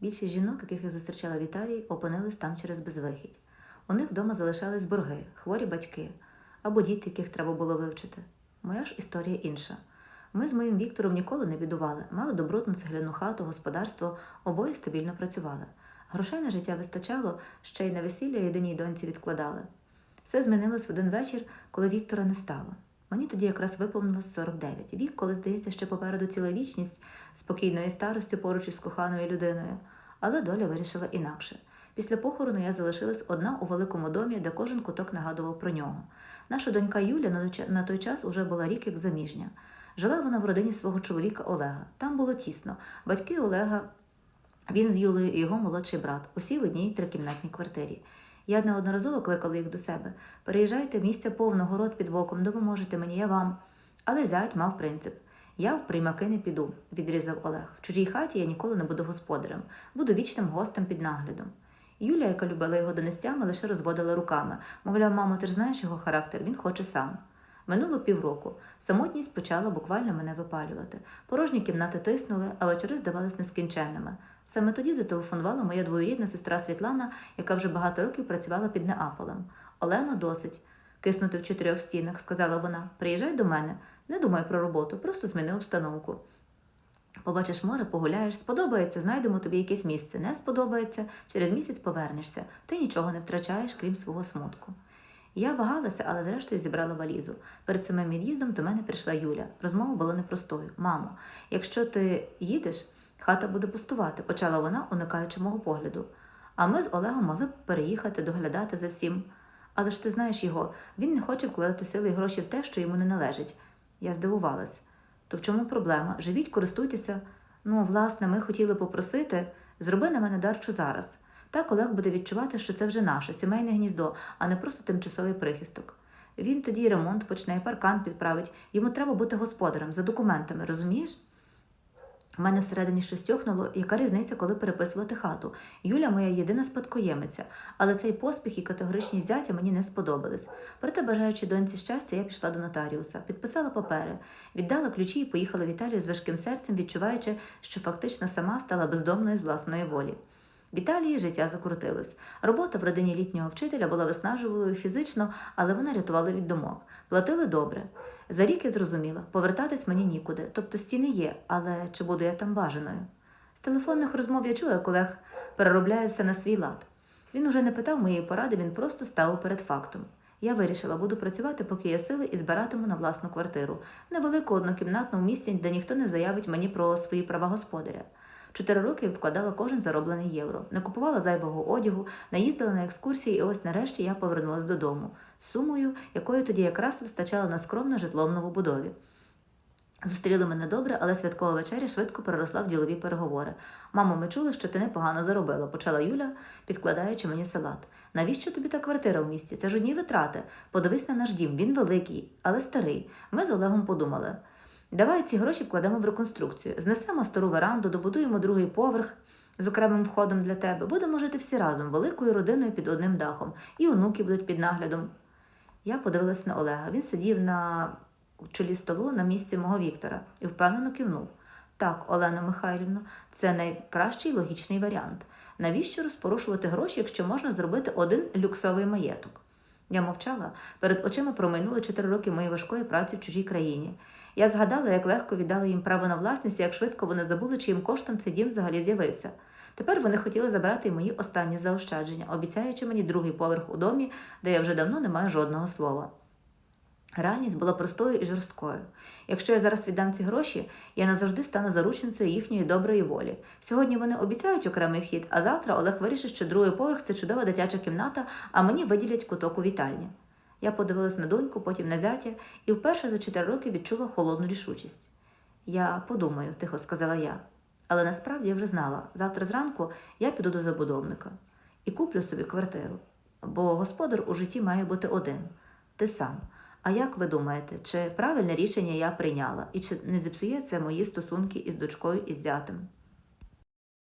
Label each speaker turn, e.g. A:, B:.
A: Більшість жінок, яких я зустрічала в Італії, опинились там через безвихідь. У них вдома залишались борги, хворі батьки або діти, яких треба було вивчити. Моя ж історія інша. Ми з моїм Віктором ніколи не бідували, мали добротну цегляну хату, господарство, обоє стабільно працювали. Грошей на життя вистачало, ще й на весілля єдиній доньці відкладали. Все змінилось в один вечір, коли Віктора не стало. Мені тоді якраз виповнилось 49. Вік, коли здається, ще попереду ціла вічність спокійної старості поруч із коханою людиною. Але доля вирішила інакше. Після похорону я залишилась одна у великому домі, де кожен куток нагадував про нього. Наша донька Юля на той час уже була рік як заміжня. Жила вона в родині свого чоловіка Олега. Там було тісно. Батьки Олега, він з Юлею і його молодший брат, усі в одній трикімнатній квартирі. Я неодноразово кликала їх до себе. Переїжджайте, місце повно, город під боком, допоможете мені, я вам. Але зять мав принцип. Я в приймаки не піду, відрізав Олег. В чужій хаті я ніколи не буду господарем, буду вічним гостем під наглядом. Юлія, яка любила його донестями, лише розводила руками. Мовляв, мамо, ти ж знаєш його характер, він хоче сам. Минуло півроку. Самотність почала буквально мене випалювати. Порожні кімнати тиснули, а вечори здавались нескінченними. Саме тоді зателефонувала моя двоюрідна сестра Світлана, яка вже багато років працювала під Неаполем. Олено, досить. Киснути в чотирьох стінах, сказала вона. Приїжджай до мене, не думай про роботу, просто зміни обстановку. Побачиш море, погуляєш, сподобається, знайдемо тобі якесь місце. Не сподобається, через місяць повернешся. Ти нічого не втрачаєш, крім свого смутку. Я вагалася, але зрештою зібрала валізу. Перед самим від'їздом до мене прийшла Юля. Розмова була непростою. Мамо, якщо ти їдеш, хата буде пустувати, почала вона, уникаючи мого погляду. А ми з Олегом могли б переїхати, доглядати за всім. Але ж ти знаєш його, він не хоче вкладати сили і гроші в те, що йому не належить. Я здивувалась. То в чому проблема? Живіть, користуйтеся. Ну, власне, ми хотіли попросити, зроби на мене дарчу зараз. Так Олег буде відчувати, що це вже наше сімейне гніздо, а не просто тимчасовий прихисток. Він тоді ремонт почне, паркан підправить. Йому треба бути господарем за документами, розумієш? У мене всередині щось тьохнуло, яка різниця, коли переписувати хату. Юля моя єдина спадкоємиця, але цей поспіх і категоричність зятя мені не сподобались. Проте, бажаючи доньці щастя, я пішла до нотаріуса, підписала папери, віддала ключі і поїхала в Італію з важким серцем, відчуваючи, що фактично сама стала бездомною з власної волі. В Італії життя закрутилось. Робота в родині літнього вчителя була виснажувалою фізично, але вона рятувала від думок. Платили добре. За рік я зрозуміла, повертатись мені нікуди, тобто стіни є, але чи буду я там бажаною? З телефонних розмов я чула, як Олег переробляє все на свій лад. Він уже не питав моєї поради, він просто став перед фактом. Я вирішила, буду працювати, поки є сили, і збиратиму на власну квартиру, невелику однокімнатну в місті, де ніхто не заявить мені про свої права господаря. Чотири роки відкладала кожен зароблений євро, не купувала зайвого одягу, наїздила на екскурсії, і ось нарешті я повернулася додому сумою, якої тоді якраз вистачало на скромне житло в новобудові. Зустріли мене добре, але святкова вечеря швидко переросла в ділові переговори. Мамо, ми чули, що ти непогано заробила, почала Юля, підкладаючи мені салат. Навіщо тобі та квартира в місті? Це ж одні витрати. Подивись на наш дім, він великий, але старий. Ми з Олегом подумали. Давай ці гроші вкладемо в реконструкцію. Знесемо стару веранду, добудуємо другий поверх з окремим входом для тебе. Будемо жити всі разом, великою родиною під одним дахом. І онуки будуть під наглядом. Я подивилась на Олега. Він сидів на чолі столу на місці мого Віктора і впевнено кивнув. Так, Олена Михайлівна, це найкращий логічний варіант. Навіщо розпорушувати гроші, якщо можна зробити один люксовий маєток? Я мовчала. Перед очима промайнули чотири роки моєї важкої праці в чужій країні. Я згадала, як легко віддали їм право на власність, і як швидко вони забули, чиїм коштом цей дім взагалі з'явився. Тепер вони хотіли забрати й мої останні заощадження, обіцяючи мені другий поверх у домі, де я вже давно не маю жодного слова. Реальність була простою і жорсткою. Якщо я зараз віддам ці гроші, я назавжди стану заручницею їхньої доброї волі. Сьогодні вони обіцяють окремий вхід, а завтра Олег вирішить, що другий поверх це чудова дитяча кімната, а мені виділять куток у вітальні. Я подивилась на доньку, потім на зятя, і вперше за чотири роки відчула холодну рішучість. Я подумаю, тихо сказала я. Але насправді я вже знала, завтра зранку я піду до забудовника і куплю собі квартиру. Бо господар у житті має бути один ти сам. А як ви думаєте, чи правильне рішення я прийняла, і чи не зіпсує це мої стосунки із дочкою і з зятем?